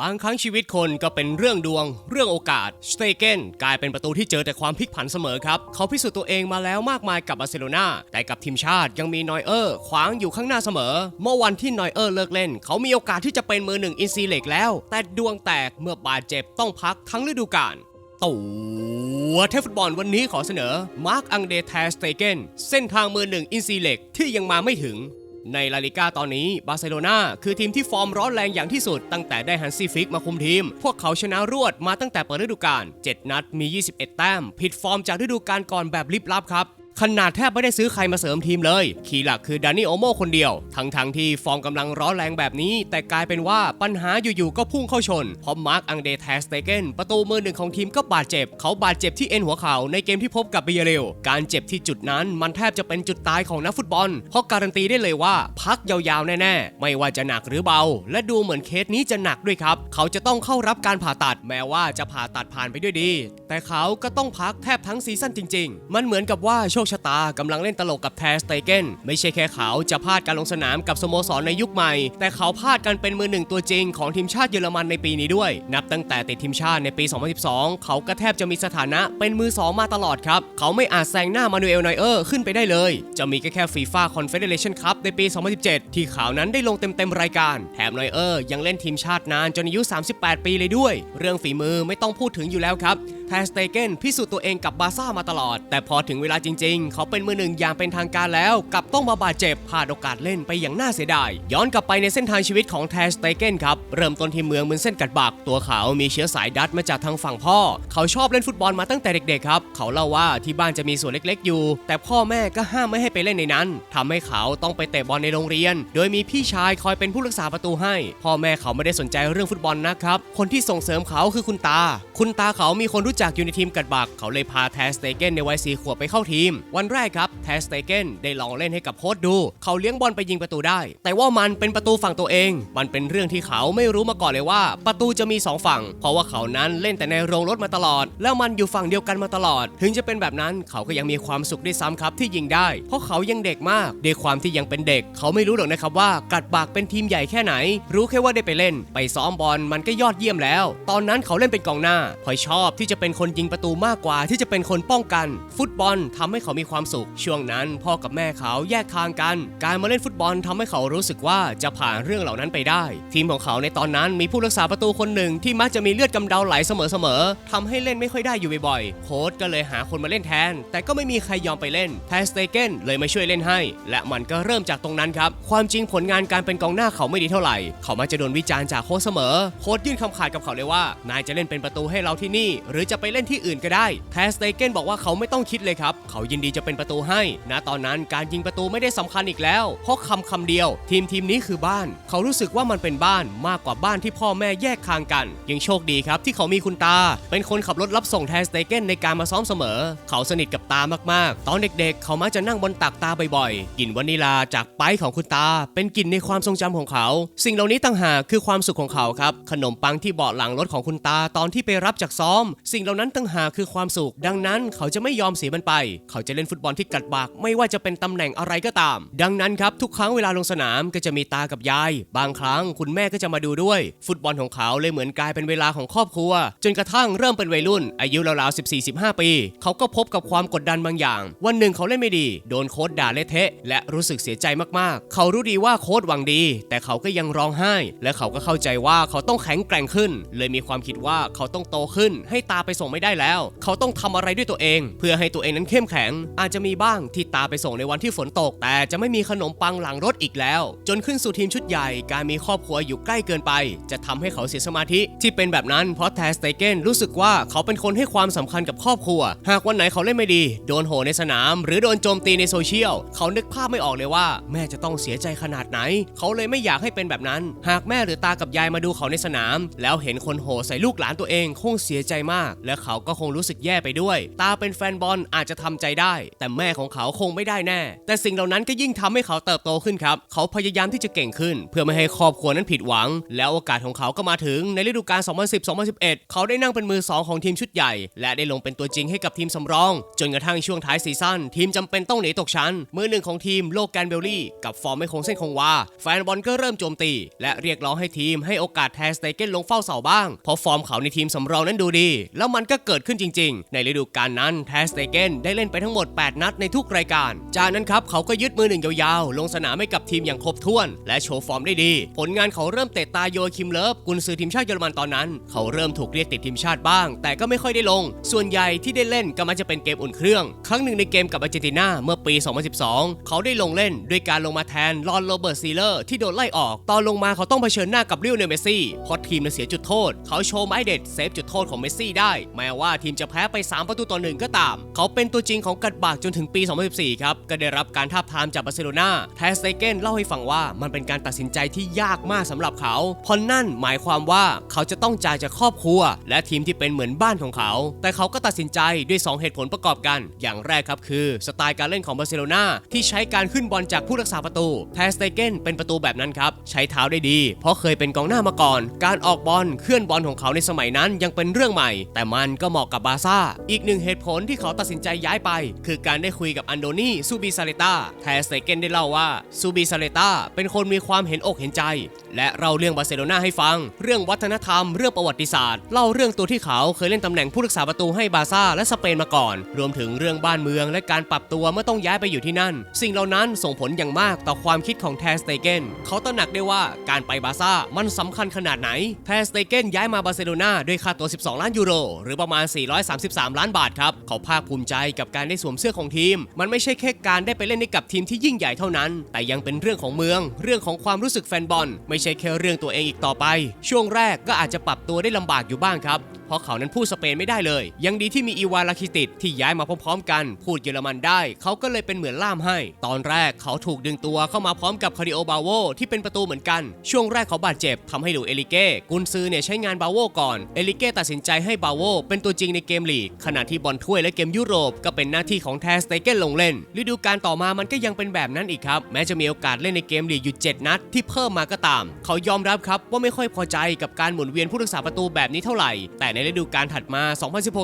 บางครั้งชีวิตคนก็เป็นเรื่องดวง เรื่องโอกาสสเตเกนกลายเป็นประตูที่เจอแต่ความพลิกผันเสมอครับ เขาพิสูจน์ตัวเองมาแล้วมากมายกับบาร์เซโลนาแต่กับทีมชาติยังมีนอยเออร์ขวางอยู่ข้างหน้าเสมอ เมื่อวันที่นอยเออร์เลิกเล่น เขามีโอกาสที่จะเป็นมือหนึ่งอินซีเล็กแล้ว แต่ดวงแตกเมื่อบาดเจ็บต้องพักทั้งฤดูกาลตัวเทฟุตบอลวันนี้ขอเสนอมาร์คอังเดแทสเตเกนเส้นทางมือหนึ่งอินซีเล็กที่ยังมาไม่ถึง ในลาลิก้าตอนนี้บาร์เซโลนาคือทีมที่ฟอร์มร้อนแรงอย่างที่สุดตั้งแต่ได้ฮันซี่ฟิกมาคุมทีม พวกเขาชนะรวดมาตั้งแต่เปิดฤดูกาล7นัดมี 21 แต้ม ผิดฟอร์มจากฤดูกาลก่อนแบบลิบลับครับ ขนาดแทบไม่ได้ซื้อใครมาเสริมทีมเลย คีย์หลักคือดานิโอโมคนเดียว ทั้งทงๆที่ฟอร์มกำลังร้อนแรงแบบนี้ แต่กลายเป็นว่าปัญหาอยู่ๆก็พุ่งเข้าชน เพราะมาร์คอังเดแทสเตเกนประตูมือหนึ่งของทีมก็บาดเจ็บ เขาบาดเจ็บที่เอ็นหัวเข่าในเกมที่พบกับเบียเรลการเจ็บที่จุดนั้นมันแทบจะเป็นจุดตายของนักฟุตบอล เพราะการันตีได้เลยว่าพักยาวๆแน่ๆ ไม่ว่าจะหนักหรือเบา และดูเหมือนเคสนี้จะหนักด้วยครับ เขาจะต้องเข้ารับการผ่าตัดแม้ว่าจะผ่าตัดผ่านไปด้วยดี แต่เขาก็ต้องพักแทบทั้งซีซั่นจริง ๆ มันเหมือนกับว่าโชคชะตากำลังเล่นตลกกับแทสเตเกนไม่ใช่แค่เขาจะพลาดการลงสนามกับสโมสรในยุคใหม่ แต่เขาพลาดกันเป็นมือหนึ่งตัวจริงของทีมชาติเยอรมันในปีนี้ด้วย นับตั้งแต่ติดทีมชาติในปี 2012 เขาก็แทบจะมีสถานะเป็นมือสองมาตลอดครับ เขาไม่อาจแซงหน้ามานูเอลไนเออร์ขึ้นไปได้เลย จะมีแค่แค่ฟีฟ่าคอนเฟเดเรชันคัพในปี 2017 ที่เขานั้นได้ลงเต็มๆรายการ แถมไนเออร์ยังเล่นทีมชาตินานจนอายุ 38 ปีเลยด้วย เรื่องฝีมือไม่ต้องพูดถึงอยู่แล้วครับแทสเตเกนพิสูจน์ตัวเองกับบาซ่ามาตลอด แต่พอถึงเวลาจริงๆเขาเป็นมือหนึ่งอย่างเป็นทางการแล้วกับต้องมาบาดเจ็บพลาดโอกาสเล่นไปอย่างน่าเสียดาย ย้อนกลับไปในเส้นทางชีวิตของแทสเตเกนครับ เริ่มต้นที่เมืองมืนเส้นกัดบัก ตัวเขามีเชื้อสายดัตมาจากทางฝั่งพ่อ เขาชอบเล่นฟุตบอลมาตั้งแต่เด็กๆครับ เขาเล่าว่าที่บ้านจะมีสวนเล็กๆอยู่ แต่พ่อแม่ก็ห้ามไม่ให้ไปเล่นในนั้นทำให้เขาต้องไปเตะบอลในโรงเรียน โดยมีพี่ชายคอยเป็นผู้รักษาประตูให้ พ่อแม่เขาไม่ได้สนใจเรื่องฟุตบอลนะครับ คนที่ส่งเสริมเขาคือคุณตา คุณตาเขามีคนรู้จักอยู่ในทีมกัดบัก เขาเลยพาแทสเตเกนในวัยสี่ขวบไปเข้าทีมวันแรกครับแทสเตเกนได้ลองเล่นให้กับโค้ชดู เขาเลี้ยงบอลไปยิงประตูได้ แต่ว่ามันเป็นประตูฝั่งตัวเอง มันเป็นเรื่องที่เขาไม่รู้มาก่อนเลยว่า ประตูจะมีสองฝั่ง เพราะว่าเขานั้นเล่นแต่ในโรงรถมาตลอด แล้วมันอยู่ฝั่งเดียวกันมาตลอด ถึงจะเป็นแบบนั้นเขาก็ยังมีความสุขด้วยซ้ำครับที่ยิงได้ เพราะเขายังเด็กมากด้วยความที่ยังเป็นเด็ก เขาไม่รู้หรอกนะครับว่ากัดบากเป็นทีมใหญ่แค่ไหน รู้แค่ว่าได้ไปเล่น ไปซ้อมบอลมันก็ยอดเยี่ยมแล้ว ตอนนั้นเขาเล่นเป็นกองหน้าพอยชอบที่จะเป็นคนยิงประตูมากกว่าที่จะเป็นคนป้องกัน ฟุตบอลทำให้เขามีความสุข ช่วงนั้นพ่อกับแม่เขาแยกทางกัน การมาเล่นฟุตบอลทำให้เขารู้สึกว่าจะผ่านเรื่องเหล่านั้นไปได้ ทีมของเขาในตอนนั้นมีผู้รักษาประตูคนหนึ่งที่มักจะมีเลือดกำเดาไหลเสมอๆทำให้เล่นไม่ค่อยได้อยู่บ่อยๆ โค้ชก็เลยหาคนมาเล่นแทน แต่ก็ไม่มีใครยอมไปเล่นแทสเตเกนเลยมาช่วยเล่นให้ และมันก็เริ่มจากตรงนั้นครับ ความจริงผลงานการเป็นกองหน้าเขาไม่ดีเท่าไหร่ เขามักจะโดนวิจารณ์จากโค้ชเสมอ โค้ชยื่นคำขาดกับเขาเลยว่า นายจะเล่นเป็นประตูให้เราที่นี่ หรือจะไปเล่นที่อื่นก็ได้แทสเตเกนบอกว่าเขาไม่ต้องคิดเลยครับ เขายินดีจะเป็นประตูให้ณตอนนั้นการยิงประตูไม่ได้สำคัญอีกแล้ว เพราะคำคำเดียว ทีมทีมนี้คือบ้าน เขารู้สึกว่ามันเป็นบ้านมากกว่าบ้านที่พ่อแม่แยกทางกัน ยังโชคดีครับที่เขามีคุณตา เป็นคนขับรถรับส่งแทสเตเกนในการมาซ้อมเสมอ เขาสนิทกับตามากๆ ตอนเด็กๆ เขามักจะนั่งบนตักตาบ่อยๆกลิ่นวานิลาจากไปของคุณตา เป็นกลิ่นในความทรงจำของเขา สิ่งเหล่านี้ต่างหากคือความสุขของเขาครับขนมปังที่เบาะหลังรถของคุณตาตอนที่ไปรับจากซ้อม สิ่งเหล่านั้นต่างหากคือความสุข ดังนั้นเขาจะไม่ยอมเสียมันไป เขาจะเล่นฟุตบอลที่กัดบาก ไม่ว่าจะเป็นตำแหน่งอะไรก็ตาม ดังนั้นครับทุกครั้งเวลาลงสนามก็จะมีตากับยาย บางครั้งคุณแม่ก็จะมาดูด้วย ฟุตบอลของเขาเลยเหมือนกลายเป็นเวลาของครอบครัว จนกระทั่งเริ่มเป็นวัยรุ่น อายุราวๆ14-15 ปี เขาก็พบกับความกดดันบางอย่าง วันหนึ่งเขาเล่นไม่ดี โดนโค้ชด่าเละเทะ และรู้สึกเสียใจมากๆ เขารู้ดีว่าโค้ชหวังดี แต่เขาก็ยังร้องไห้ และเขาก็เข้าใจว่าเขาต้องแข็งแกร่งขึ้น เลยมีความคิดว่าเขาต้องโตขึ้น ให้ตาไปส่งไม่ได้แล้ว เขาต้องทำอะไรด้วยตัวเอง เพื่อให้ตัวเองนั้นเข้มแข็งอาจจะมีบ้างที่ตาไปส่งในวันที่ฝนตก แต่จะไม่มีขนมปังหลังรถอีกแล้ว จนขึ้นสู่ทีมชุดใหญ่การมีครอบครัวอยู่ใกล้เกินไป จะทำให้เขาเสียสมาธิที่เป็นแบบนั้นเพราะแทสเตเกนรู้สึกว่าเขาเป็นคนให้ความสำคัญกับครอบครัว หากวันไหนเขาเล่นไม่ดี โดนโหในสนาม หรือโดนโจมตีในโซเชียล เขานึกภาพไม่ออกเลยว่า แม่จะต้องเสียใจขนาดไหน เขาเลยไม่อยากให้เป็นแบบนั้น หากแม่หรือตากับยายมาดูเขาในสนาม แล้วเห็นคนโหใส่ลูกหลานตัวเองคงเสียใจมาก และเขาก็คงรู้สึกแย่ไปด้วย ตาเป็นแฟนบอลอาจจะทำใจได้ได้ แต่แม่ของเขาคงไม่ได้แน่ แต่สิ่งเหล่านั้นก็ยิ่งทำให้เขาเติบโตขึ้นครับ เขาพยายามที่จะเก่งขึ้น เพื่อไม่ให้ครอบครัวนั้นผิดหวัง แล้วโอกาสของเขาก็มาถึงในฤดูกาล 2010-2011 เขาได้นั่งเป็นมือสองของทีมชุดใหญ่ และได้ลงเป็นตัวจริงให้กับทีมสำรอง จนกระทั่งช่วงท้ายซีซั่นทีมจำเป็นต้องหนีตกชั้น มือหนึ่งของทีมโลแกนเบลลี่ กับฟอร์มไม่คงเส้นคงวาแฟนบอลก็เริ่มโจมตี และเรียกร้องให้ทีมให้โอกาสแทสเตเกนลงเฝ้าเสาบ้างเพราะฟอร์มเขาในทีมสำรองนั้นดูดี แล้วมันก็เกิดขึ้นจริง ๆ ในฤดูกาลนั้นแทสเตเกนได้เล่นไปทั้งหมด 8 นัดในทุกรายการ จากนั้นครับเขาก็ยึดมือหนึ่งยาวๆ ลงสนามให้กับทีมอย่างครบถ้วน และโชว์ฟอร์มได้ดี ผลงานเขาเริ่มเตะตาโยคิมเลิฟกุนซือทีมชาติเยอรมันตอนนั้น เขาเริ่มถูกเรียกติดทีมชาติบ้าง แต่ก็ไม่ค่อยได้ลง ส่วนใหญ่ที่ได้เล่นก็มักจะเป็นเกมอุ่นเครื่อง ครั้งหนึ่งในเกมกับอาร์เจนตินาเมื่อปี 2012 เขาได้ลงเล่นด้วยการลงมาแทนลอนโรเบิร์ตซีเลอร์ที่โดนไล่ออก ตอนลงมาเขาต้องเผชิญหน้ากับลิโอเนลเมซี่เพราะทีมเนี่ยเสียจุดโทษ เขาโชว์ไม้เด็ดเซฟจุดโทษของเมซี่ได้ แม้ว่าทีมจะแพ้ไป 3 ประตูต่อหนึ่งก็ตาม เขาเป็นตัวจริงของกัดบากจนถึงปี 2014 ครับ ก็ได้รับการทาบทามจากบาร์เซโลนาแทสเตเกนเล่าให้ฟังว่ามันเป็นการตัดสินใจที่ยากมากสำหรับเขาเพราะนั่นหมายความว่าเขาจะต้องจากจากครอบครัว และทีมที่เป็นเหมือนบ้านของเขา แต่เขาก็ตัดสินใจด้วย 2 เหตุผลประกอบกัน อย่างแรกครับคือสไตล์การเล่นของบาร์เซโลนาที่ใช้การขึ้นบอลจากผู้รักษาประตูแทสเตเกนเป็นประตูแบบนั้นครับใช้เท้าได้ดี เพราะเคยเป็นกองหน้ามาก่อน การออกบอลเคลื่อนบอลของเขาในสมัยนั้นยังเป็นเรื่องใหม่ แต่มันก็เหมาะกับบาซ่าอีกหนึ่งเหตุผลที่เขาตัดสินใจย้ายไปคือการได้คุยกับอันโดนีซูบิซาเลตาแทสเตเกนได้เล่าว่าซูบิซาเลตาเป็นคนมีความเห็นอกเห็นใจ และเราเรื่องบาร์เซโลนาให้ฟัง เรื่องวัฒนธรรม เรื่องประวัติศาสตร์ เล่าเรื่องตัวที่เขาเคยเล่นตำแหน่งผู้รักษาประตูให้บาร์ซ่าและสเปนมาก่อน รวมถึงเรื่องบ้านเมืองและการปรับตัวเมื่อต้องย้ายไปอยู่ที่นั่น สิ่งเหล่านั้นส่งผลอย่างมากต่อความคิดของแทสเตเกนเขาตระหนักได้ว่าการไปบาร์ซ่ามันสำคัญขนาดไหนแทสเตเกนย้ายมาบาร์เซโลนาด้วยค่าตัว 12 ล้านยูโร หรือประมาณ 433 ล้านบาทครับเขาภาคภูมิใจกับการได้สวมเสื้อของทีม มันไม่ใช่แค่การได้ไปเล่นให้กับทีมที่ยิ่งใหญ่เท่านั้น แต่ยังเป็นเรื่องของเมือง เรื่องของความรู้สึกแฟนบอล ไม่ใช่แค่เรื่องตัวเองอีกต่อไป ช่วงแรกก็อาจจะปรับตัวได้ลำบากอยู่บ้างครับเพราะเขานั้นพูดสเปนไม่ได้เลย ยังดีที่มีอีวานลาคิติดที่ย้ายมาพร้อมๆกัน พูดเยอรมันได้ เขาก็เลยเป็นเหมือนล่ามให้ ตอนแรกเขาถูกดึงตัวเข้ามาพร้อมกับคาริโอบาโวที่เป็นประตูเหมือนกัน ช่วงแรกเขาบาดเจ็บทำให้หลูเอลิเก้กุนซือเนี่ยใช้งานบาโวก่อน เอลิเก้ตัดสินใจให้บาโวเป็นตัวจริงในเกมลีก ขณะที่บอลถ้วยและเกมยุโรปก็เป็นหน้าที่ของแทสเตเกนลงเล่น ฤดูกาลต่อมามันก็ยังเป็นแบบนั้นอีกครับ แม้จะมีโอกาสเล่นในเกมลีกอยู่ 7 นัดที่เพิ่มมาก็ตาม เขายอมรับครับว่าไม่ค่อยพอใจกับการหมุนเวียนผู้รักษาประตูแบบนี้เท่าไหร่ แต่ในฤดูกาลถัดมา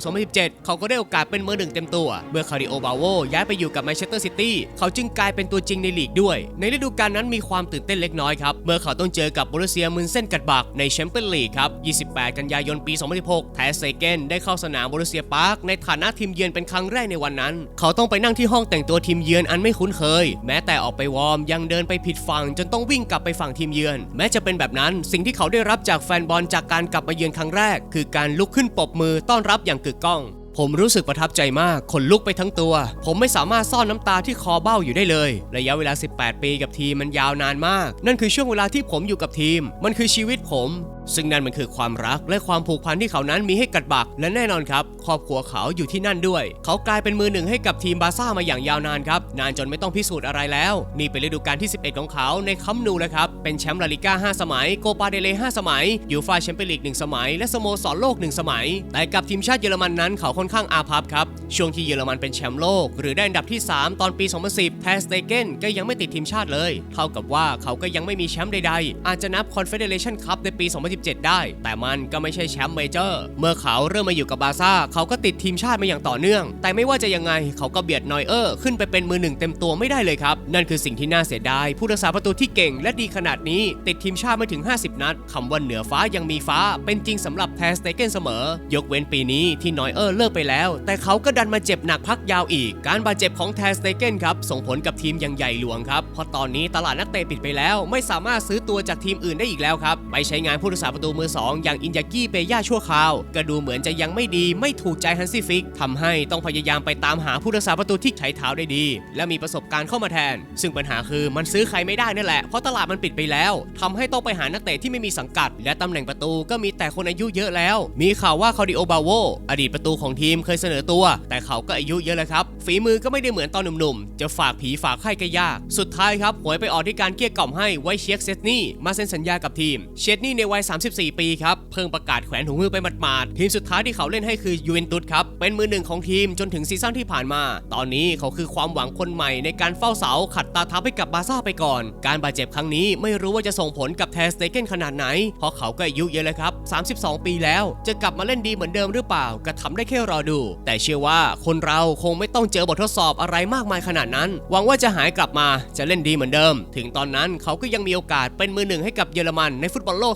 2016-2017 เขาก็ได้โอกาสเป็นมือหนึ่งเต็มตัว เมื่อคาริโอบาโวย้ายไปอยู่กับแมนเชสเตอร์ซิตี้ เขาจึงกลายเป็นตัวจริงในลีกด้วย ในฤดูกาลนั้นมีความตื่นเต้นเล็กน้อยครับ เมื่อเขาต้องเจอกับบรูเซียมุนเส้นกัดบักในแชมเปี้ยนลีกครับ 28 กันยายนปี 2016 แทสเซเกนได้เข้าสนามบรูเซียปาร์คในฐานะทีมเยือนเป็นครั้งแรกในวันนั้น เขาต้องไปนั่งที่ห้องแต่งตัวทีมเยือนอันไม่คุ้นเคย แม้แต่ออกไปวอร์มยังเดินไปผิดฝั่งจนต้องวิ่งกลับไปฝั่งทีมเยือน แม้จะเป็นแบบนั้น สิ่งที่เขาได้รับจากแฟนบอลจากการกลับมาเยือนครั้งแรก คือการลุกขึ้นปรบมือต้อนรับอย่างกึกก้อง ผมรู้สึกประทับใจมากขนลุกไปทั้งตัว ผมไม่สามารถซ่อนน้ำตาที่คอเบ้าอยู่ได้เลย ระยะเวลา 18 ปีกับทีมมันยาวนานมาก นั่นคือช่วงเวลาที่ผมอยู่กับทีม มันคือชีวิตผม ซึ่งนั่นมันคือความรักและความผูกพันที่เขานั้นมีให้กัดบัก และแน่นอนครับ ครอบครัวเขาอยู่ที่นั่นด้วย เขากลายเป็นมือหนึ่งให้กับทีมบาร์ซ่ามาอย่างยาวนานครับ นานจนไม่ต้องพิสูจน์อะไรแล้ว นี่เป็นฤดูกาลที่ 11 ของเขาในคัมนูแล้วครับ เป็นแชมป์ลาลิก้า 5 สมัย โกปาเดเล 5 สมัย ยูฟาแชมเปี้ยนลีก 1 สมัย และสโมสรโลก 1 สมัย แต่กับทีมชาติเยอรมันนั้นเขาค่อนข้างอาภัพครับ ช่วงที่เยอรมันเป็นแชมป์โลก หรือได้อันดับที่ 3 ตอนปี 2010 แทสเตเกนก็ยังไม่ติดทีมชาติเลย เท่ากับว่าเขาก็ยังไม่มีแชมป์ใดๆ อาจจะนับ Confederation Cup ในปี2017 ได้ แต่มันก็ไม่ใช่แชมป์เมเจอร์ เมื่อเขาเริ่มมาอยู่กับบาซ่า เขาก็ติดทีมชาติมาอย่างต่อเนื่อง แต่ไม่ว่าจะยังไงเขาก็เบียดนอยเออร์ขึ้นไปเป็นมือหนึ่งเต็มตัวไม่ได้เลยครับ นั่นคือสิ่งที่น่าเสียดาย ผู้รักษาประตูที่เก่งและดีขนาดนี้ ติดทีมชาติไม่ถึง 50 นัดคำว่าเหนือฟ้ายังมีฟ้า เป็นจริงสำหรับแทสเตเกนเสมอ ยกเว้นปีนี้ที่นอยเออร์เลิกไปแล้ว แต่เขาก็ดันมาเจ็บหนักพักยาวอีก การบาดเจ็บของแทสเตเกนครับส่งผลกับทีมอย่างใหญ่หลวงครับเพราะตอนนี้ตลาดนักเตะปิดไปแล้ว ไม่สามารถซื้อตัวจากทีมอื่นได้อีกแล้วครับไปใช้งานผู้รักษาประตูมือสองอย่างอินยากิเปย่าชั่วคราวก็ดูเหมือนจะยังไม่ดีไม่ถูกใจฮันซี่ฟิกทำให้ต้องพยายามไปตามหาผู้รักษาประตูที่ใช้เท้าได้ดี และมีประสบการณ์เข้ามาแทน ซึ่งปัญหาคือมันซื้อใครไม่ได้นั่นแหละเพราะตลาดมันปิดไปแล้วทำให้ต้องไปหานักเตะที่ไม่มีสังกัด และตำแหน่งประตูก็มีแต่คนอายุเยอะแล้ว มีข่าวว่าคาร์ดิโอบาโวอดีตประตูของทีมเคยเสนอตัว แต่เขาก็อายุเยอะแล้วครับฝีมือก็ไม่ได้เหมือนตอนหนุ่มๆ จะฝากผีฝากไข้ก็ยาก สุดท้ายครับหวยไปออกที่การเกลี้ยกล่อมให้ไว้เชียกเซตนี่มาเซ็นสัญญากับทีม เชดนี่ในวัย34 ปีครับ เพิ่งประกาศแขวนถุงมือไปหมาดๆทีมสุดท้ายที่เขาเล่นให้คือยูเวนตุสครับ เป็นมือหนึ่งของทีมจนถึงซีซั่นที่ผ่านมา ตอนนี้เขาคือความหวังคนใหม่ในการเฝ้าเสาขัดตาทับให้กับบาซ่าไปก่อน การบาดเจ็บครั้งนี้ไม่รู้ว่าจะส่งผลกับแทสเตเกนขนาดไหน เพราะเขาก็อายุเยอะเลยครับ 32 ปีแล้ว จะกลับมาเล่นดีเหมือนเดิมหรือเปล่า ก็ทำได้แค่รอดู แต่เชื่อว่าคนเราคงไม่ต้องเจอบททดสอบอะไรมากมายขนาดนั้น หวังว่าจะหายกลับมาจะเล่นดีเหมือนเดิม ถึงตอนนั้นเขาก็ยังมีโอกาสเป็นมือหนึ่งให้กับเยอรมันในฟุตบอลโลก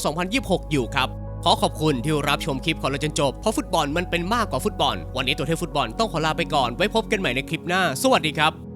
26 อยู่ครับ ขอขอบคุณที่รับชมคลิปของเราจนจบ เพราะฟุตบอลมันเป็นมากกว่าฟุตบอล วันนี้ตัวเทพฟุตบอลต้องขอลาไปก่อน ไว้พบกันใหม่ในคลิปหน้า สวัสดีครับ